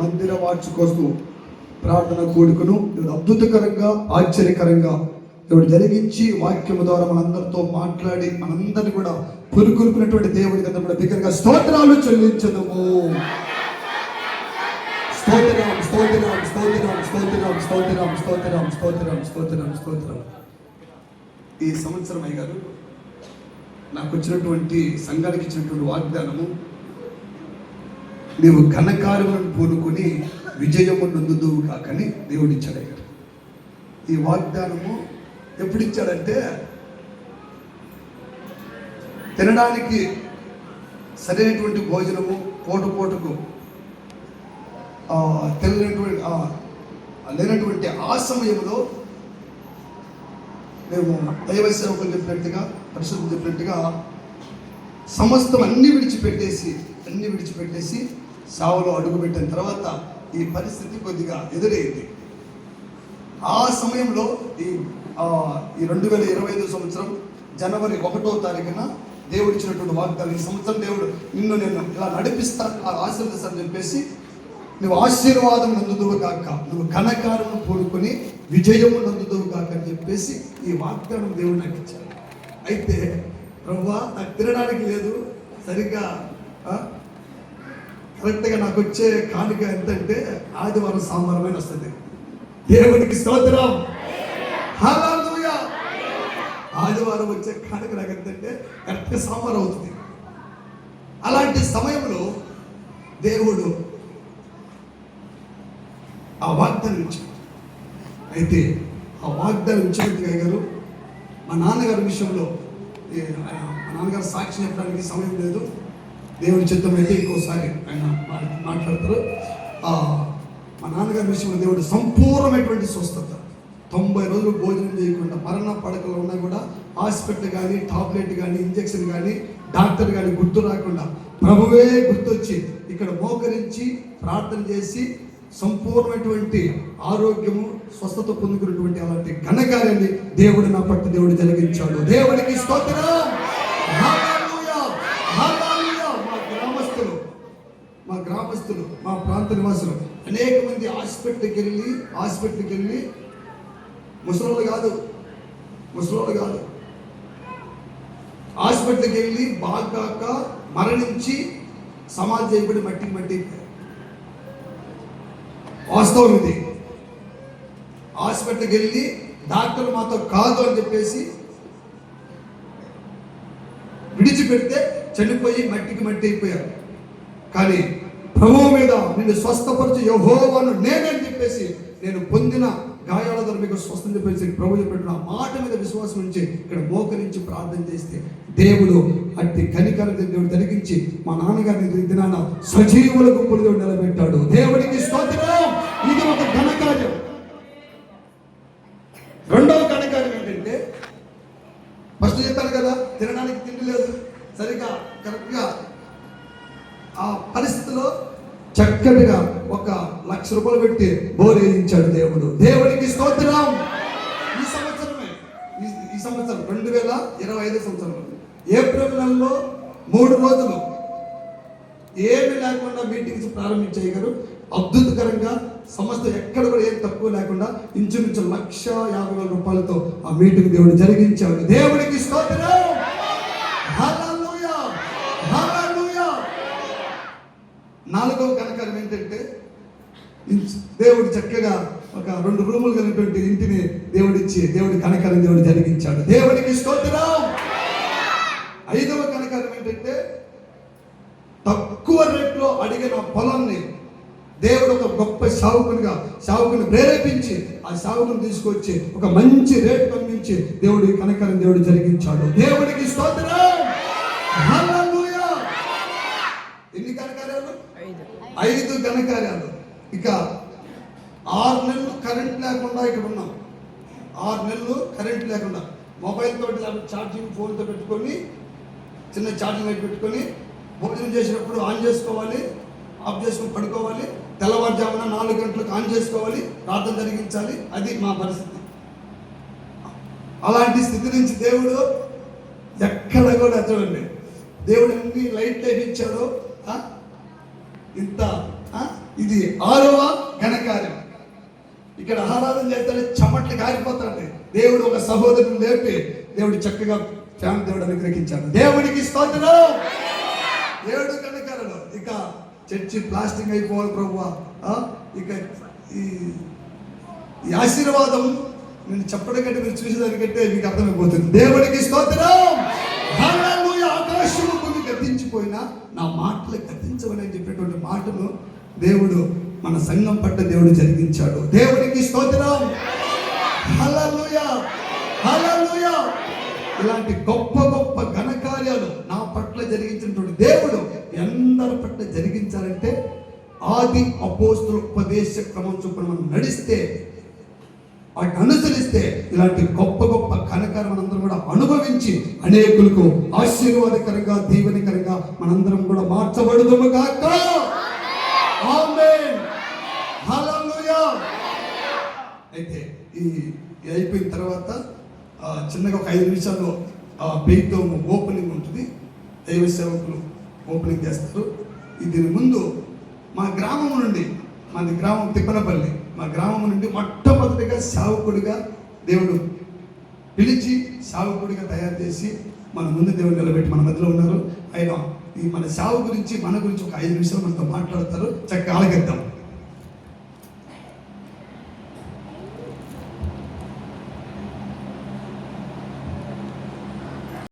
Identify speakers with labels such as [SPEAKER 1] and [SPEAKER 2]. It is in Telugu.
[SPEAKER 1] మందిర వార్చు కోసం ప్రార్థన కోరికను. దేవుడు అద్భుతకరంగా ఆశ్చర్యకరంగా దేవుడు జరిగించి వాక్యము ద్వారా మనందరితో మాట్లాడి మనందరినీ కూడా పురుకొల్పినటువంటి దేవుడి కదా కూడా దగ్గరగా స్తోత్రాలు చెల్లించదము. స్తోత్రం స్తోత్రం స్తోత్రం స్తోత్రం స్తోత్రం స్తోత్రం స్తోత్రం స్తోత్రం స్తోత్రం. ఈ సంవత్సరం అయ్యారు నాకు వచ్చినటువంటి సంఘానికి ఇచ్చినటువంటి వాగ్దానము నీవు ఘనకార్యములను పూనుకొని విజయము నొందుదువు కాకని దేవుడు ఇచ్చాడు ఈ వాగ్దానము ఎప్పుడు ఇచ్చాడంటే తినడానికి సరైనటువంటి భోజనము పూట పూటకు తెలియనటువంటి లేనటువంటి ఆ సమయంలో మేము దైవ సేవకులు చెప్పినట్టుగా పరిశుద్ధులు చెప్పినట్టుగా సమస్తం అన్ని విడిచిపెట్టేసి అన్ని విడిచిపెట్టేసి సావులో అడుగుపెట్టిన తర్వాత ఈ పరిస్థితి కొద్దిగా ఎదురైంది. ఆ సమయంలో ఈ ఈ రెండు వేల ఇరవై ఐదు సంవత్సరం జనవరి ఒకటో తారీఖున దేవుడు ఇచ్చినటువంటి వాగ్దానం ఈ సంవత్సరం దేవుడు నిన్ను నేను ఇలా నడిపిస్తా ఇలా ఆశీర్వదిస్తాను చెప్పేసి నువ్వు ఆశీర్వాదం నందుదువు కాక నువ్వు ఘనకారం పూనుకొని విజయము నందుదువు కాక అని చెప్పేసి ఈ వాగ్దానం దేవుడు నాకు ఇచ్చాడు. అయితే ప్రభు నాకు తినడానికి లేదు సరిగ్గా కరెక్ట్గా నాకు వచ్చే కానుక ఎంతంటే ఆదివారం సాంబారమైన వస్తుంది. దేవునికి స్తోత్రం. హల్లెలూయా ఆదివారం వచ్చే కానుక నాకు ఎంతంటే కరెక్ట్గా సాంబారం అవుతుంది. అలాంటి సమయంలో దేవుడు ఆ వాగ్దానం ఇచ్చాడు. అయితే ఆ వాగ్దానం ఇచ్చినట్టుగా గారు మా నాన్నగారి విషయంలో మా నాన్నగారు సాక్షి చెప్పడానికి సమయం లేదు. దేవుని చిత్తం అయితే ఇంకోసారి ఆయన మా- మాట్లాడతారు. మా నాన్నగారి విషయంలో దేవుడు సంపూర్ణమైనటువంటి స్వస్థత. తొంభై రోజులు భోజనం చేయకుండా మరణ పడకలో ఉన్నా కూడా హాస్పిటల్ కానీ టాబ్లెట్ కానీ ఇంజెక్షన్ కానీ డాక్టర్ కానీ గుర్తు రాకుండా ప్రభువే గుర్తొచ్చి ఇక్కడ మోకరించి ప్రార్థన చేసి సంపూర్ణమైనటువంటి ఆరోగ్యము స్వస్థత పొందుకున్నటువంటి అలాంటి ఘనకార్యాన్ని దేవుడు నా పట్టు దేవుడు జరిగించాడు. దేవుడికి స్తోత్రం హల్లెలూయా! హల్లెలూయా! మా గ్రామస్తులు మా గ్రామస్తులు మా ప్రాంత నివాసులు. అనేక మంది హాస్పిటల్కి వెళ్ళి హాస్పిటల్కి వెళ్ళి ముసలోళ్ళు కాదు ముసలోళ్ళు కాదు. హాస్పిటల్కి వెళ్ళి బాగాక మరణించి సమాధి చేయబడి మట్టికి మట్టి వాస్తవం ఇది. హాస్పిటల్కి వెళ్ళి డాక్టర్ మాతో కాదు అని చెప్పేసి విడిచిపెడితే చనిపోయి మట్టికి మట్టి అయిపోయారు. కానీ ప్రభువు మీద నిన్ను స్వస్థపరిచి యహోవాను నేనని చెప్పేసి నేను పొందిన గాయాల ద్వారా మీకు స్వస్థం చెప్పేసి ప్రభు చెప్పిన మాట మీద విశ్వాసం ఉంచి ఇక్కడ మోకరించి ప్రార్థన చేస్తే దేవుడు అట్టి కనికర దేవుడు తొలగించి మా నాన్నగారిని దినాన సజీవుల గుంపులు దేవుడు నిలబెట్టాడు. దేవుడికి స్తోత్రం. ఇది ఒక ఘనకార్యం రెండవ ఘనకార్యం ఏంటంటే ఫస్ట్ చెప్పాను కదా తినడానికి తిండి లేదు. సరిగా కరెక్ట్గా ఆ పరిస్థితిలో చక్కటిగా ఒక లక్ష రూపాయలు పెట్టి బోర్ దేవుడు. దేవుడికి స్తోత్రం. ఈ సంవత్సరమే ఈ- సంవత్సరం రెండు వేల ఇరవై ఐదు సంవత్సరం. ఏప్రిల్ నెలలో మూడు రోజులు ఏమి లేకుండా మీటింగ్స్ ప్రారంభించేయగారు అద్భుతకరంగా సంస్థ ఎక్కడ కూడా ఏం తక్కువ లేకుండా ఇంచుమించు లక్ష యాభై వేల రూపాయలతో ఆ మీటింగ్ దేవుడు జరిగించాడు. దేవుడికి స్తోత్రం. నాలుగవ కనకారం ఏంటంటే దేవుడు చక్కగా ఒక రెండు రూములు కలిగినటువంటి ఇంటిని దేవుడిచ్చి దేవుడి కనకారం దేవుడు జరిగించాడు. దేవుడికి స్తోత్రం! ఐదవ కనకారం ఏంటంటే తక్కువ రేట్లో అడిగిన పొలాన్ని దేవుడు ఒక గొప్ప సావుకునిగా సావుకుని ప్రేరేపించి ఆ సావుకుని తీసుకొచ్చి ఒక మంచి రేటు పంపించి దేవుడి కనకరం దేవుడు జరిగించాడు. దేవుడికి స్తోత్రం! ఎన్ని కనకార్యాలు ఐదు ఘనకార్యాలు. ఇక ఆరు నెలలు కరెంట్ లేకుండా ఇక్కడ ఉన్నాం. ఆరు నెలలు కరెంట్ లేకుండా. మొబైల్ తోటి ఛార్జింగ్ ఫోన్తో పెట్టుకొని చిన్న ఛార్జింగ్ లైట్ పెట్టుకొని భోజనం చేసినప్పుడు ఆన్ చేసుకోవాలి ఆఫ్ చేసుకొని పడుకోవాలి తెల్లవారుజామున నాలుగు గంటలకు ఆన్ చేసుకోవాలి ప్రార్థన జరిగించాలి. అది మా పరిస్థితి. అలాంటి స్థితి నుంచి దేవుడు ఎక్కడ కూడా చూడండి దేవుడు ఎన్ని లైట్ లైట్ ఇచ్చాడో? ఇంత ఆ? ఇది ఆరవ ఘనకార్యం. ఇక్కడ ఆరాధన చేస్తే చెమట్లు కారిపోతాడు దేవుడు ఒక సహోదరుని లేపి దేవుడు చక్కగా ఫ్యామిలీ దేవుడు అనుగ్రహించాడు. దేవుడికి స్తోత్రం! దేవుడు కనకారలు ఇక చర్చి ప్లాస్టింగ్ అయిపోవాలి ప్రభు ఇక ఈ ఆశీర్వాదం నేను చెప్పడం కంటే మీరు చూసేదానికంటే మీకు అర్థమైపోతుంది. దేవుడికి స్తోత్రం! గతించిపోయినా నా మాటలు గతించవని అని చెప్పేటువంటి మాటను దేవుడు మన సంఘం పట్ల దేవుడు జరిగించాడు. దేవుడికి స్తోత్రం. ఇలాంటి గొప్ప గొప్ప ఘనకార్యాలు నా పట్ల జరిగించినటువంటి దేవుడు ఎందరి పట్ల జరిగించాలంటే ఆది అపోస్తుల ఉపదేశ క్రమం చొప్పున మనం నడిస్తే వాటిని అనుసరిస్తే ఇలాంటి గొప్ప గొప్ప ఘనకారం మనందరం కూడా అనుభవించి అనేకులకు ఆశీర్వాదకరంగా దీవెనకరంగా మనందరం కూడా మార్చబడుదుము కాక అయితే ఈ ఇది అయిపోయిన తర్వాత చిన్నగా ఒక ఐదు నిమిషాల్లో ఆ ఓపెనింగ్ ఉంటుంది. దైవ సేవకులు ఓపెనింగ్ చేస్తారు. దీని ముందు మా గ్రామం నుండి మాది గ్రామం తిప్పనపల్లి. మా గ్రామం నుండి మొట్టమొదటిగా సేవకుడిగా దేవుడు పిలిచి సావకుడిగా తయారు చేసి మన ముందు దేవుడు నిలబెట్టి మన మధ్యలో ఉన్నారు. ఆయన ఈ మన సావు గురించి మన గురించి ఒక ఐదు నిమిషాలు మనతో మాట్లాడతారు. చక్కగా ఆలగిద్దాం